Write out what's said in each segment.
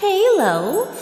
Hello.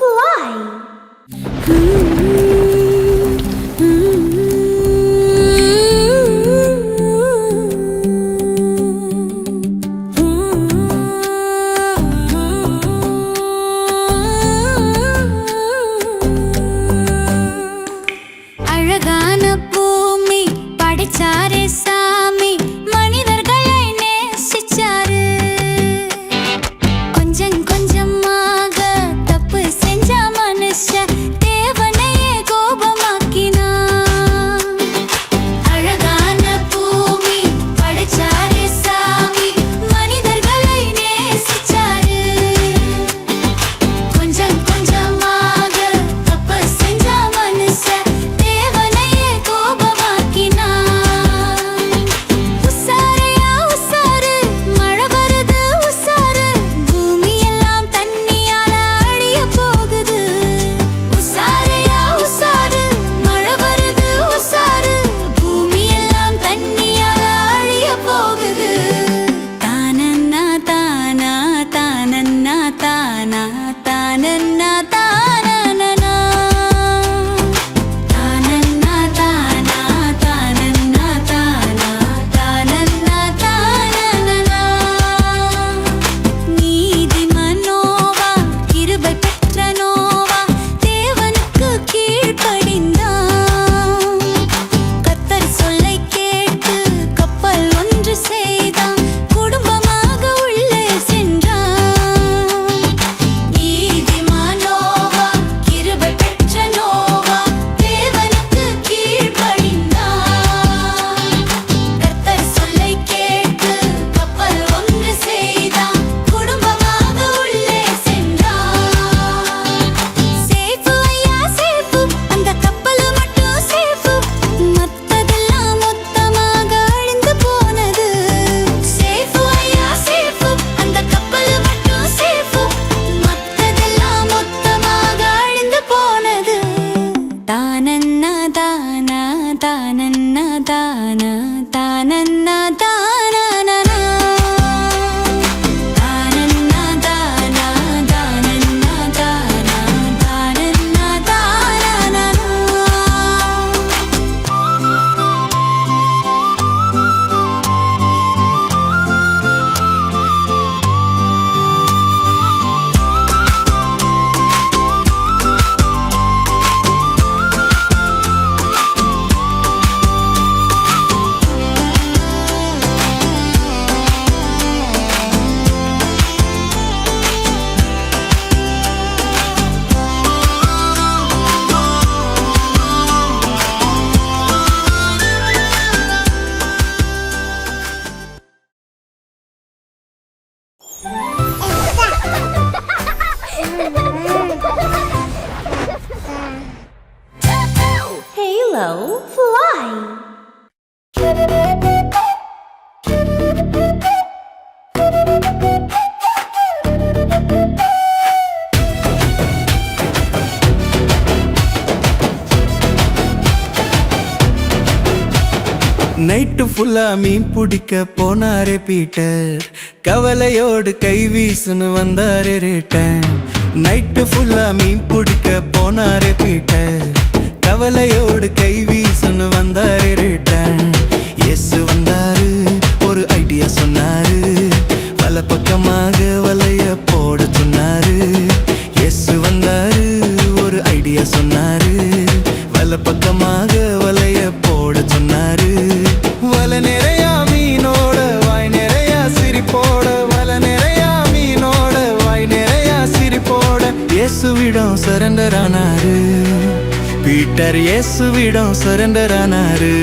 Willow fly. Night ஃபுல்லா மீன் பிடிக்க போனாரே Peter. கவலையோடு கை வீசுன்னு வந்தாரே ரேட்டர். நைட்டு ஃபுல்லா மீன் பிடிக்க போனாரே பீட்டர். கவலையோடு கை வீசன்னு வந்தார் ரிட்டன் எஸ் வந்தாரு. ஒரு ஐடியா சொன்னாரு. பல பக்கமாக வலைய போட சொன்னாரு. எஸ் வந்தாரு. ஒரு ஐடியா சொன்னாரு. வல பக்கமாக வலைய போட சொன்னாரு. வல நிறையா மீனோட வாய் நிறையா சிரிப்போட. வல நிறையா மீனோட வாய் நிறையா சிரிப்போட. இயேசுவிடம் சரண்டர் ஆனாரு. பீட்டர் இயேசுவிடம் சரண்டர் ஆனாரு.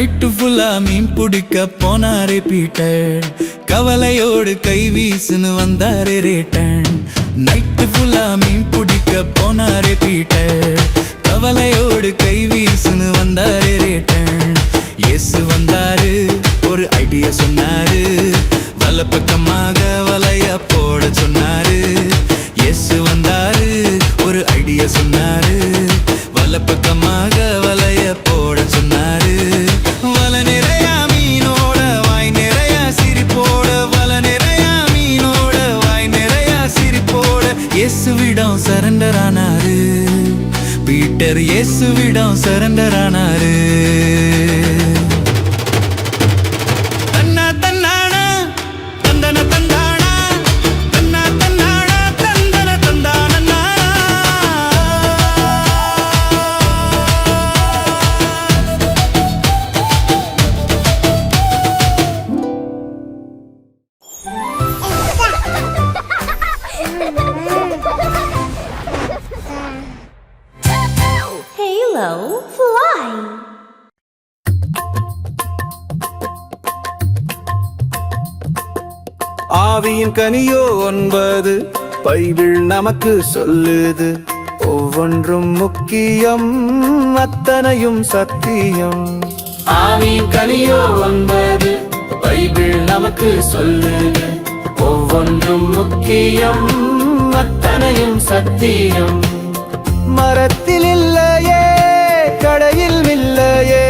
நைட்டு ஃபுல்லா மீன் பிடிக்க போனாரே பீட்டர். கவலையோடு கை வீசுன்னு வந்தாரே ரேட்டன் நைட்டு ஃபுல்லா மீன் பிடிக்க போனாரே பீட்டர். கவலையோடு கை வீசுன்னு வந்தாரே ரேட்டன் இயேசு வந்தாரு ஒரு ஐடியா சொன்ன இயேசுவிடம் சரண்டர் ஆனாரு. பீட்டர் இயேசுவிடம் சரண்டர் ஆனாரு. ஆவியின் கனியோ ஒன்பது பைபிள் நமக்கு சொல்லுது. ஒவ்வொன்றும் முக்கியம் அத்தனையும் சத்தியம். ஆவியின் கனியோ ஒன்பது பைபிள் நமக்கு சொல்லுது. ஒவ்வொன்றும் முக்கியம் அத்தனையும் சத்தியம். மரத்தில் இல்லையே கடையில் இல்லையே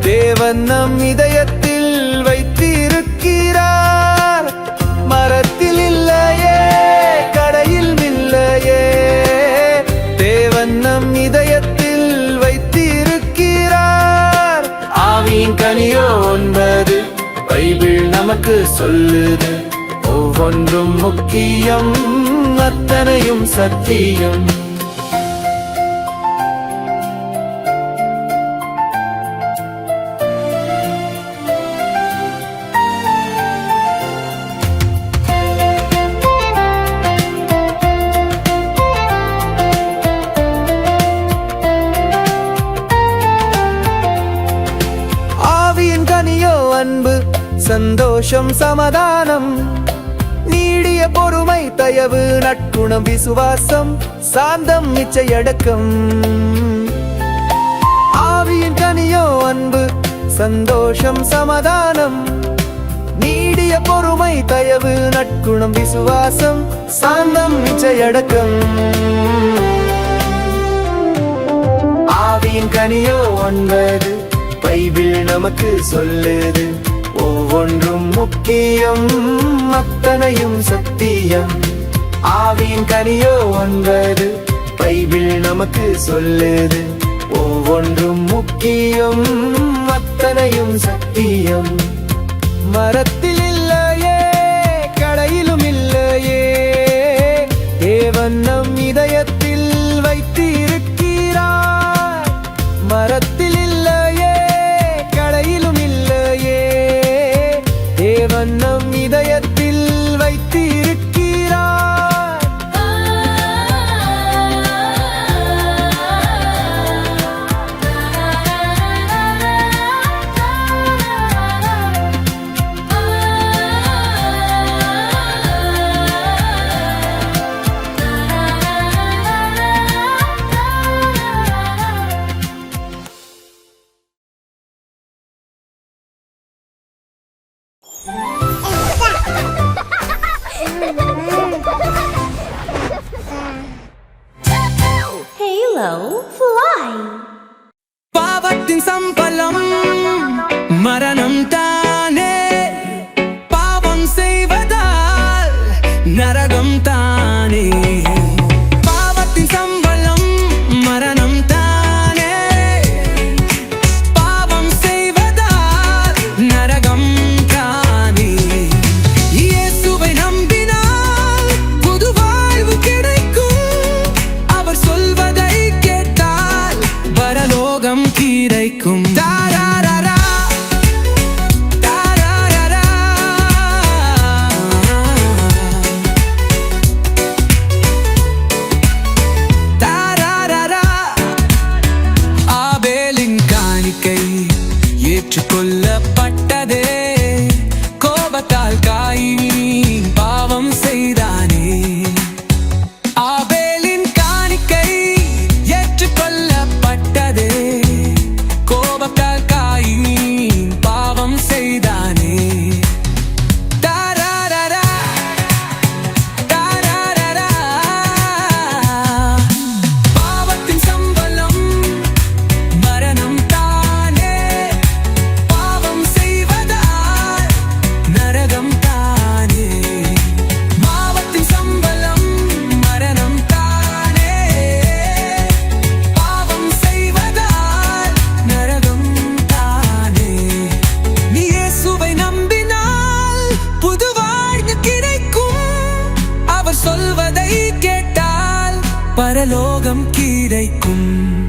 தேவன் நம் இதயத்தில் நமக்கு சொல்லுது. ஒவ்வொன்றும் முக்கியம் அத்தனையும் சத்தியம். சந்தோஷம் சமாதானம். நீடிய பொறுமை தயவு நட்புணம் விசுவாசம் சாந்தம் நிச்சயடக்கம். ஆவியின் கனியோ அன்பு சந்தோஷம் சமாதானம். நீடிய பொறுமை தயவு நட்குணம் விசுவாசம் சாந்தம் நிச்சயடக்கம். ஆவியின் கனியோ ஒன்பது பைபிள் நமக்கு சொல்லுது. ஒவ்வொன்றும் முக்கியம் அத்தனையும் சத்தியம். ஆவியின் கனியோ ஒன்பது பைபிள் நமக்கு சொல்லுது. ஒவ்வொன்றும் முக்கியம் அத்தனையும் சத்தியம். மரத்தில் cantar. ஏற்றுக்கொள்ளப்பட்டதே. கோபத்தால் காய் பரலோகம் கிடைக்கும்.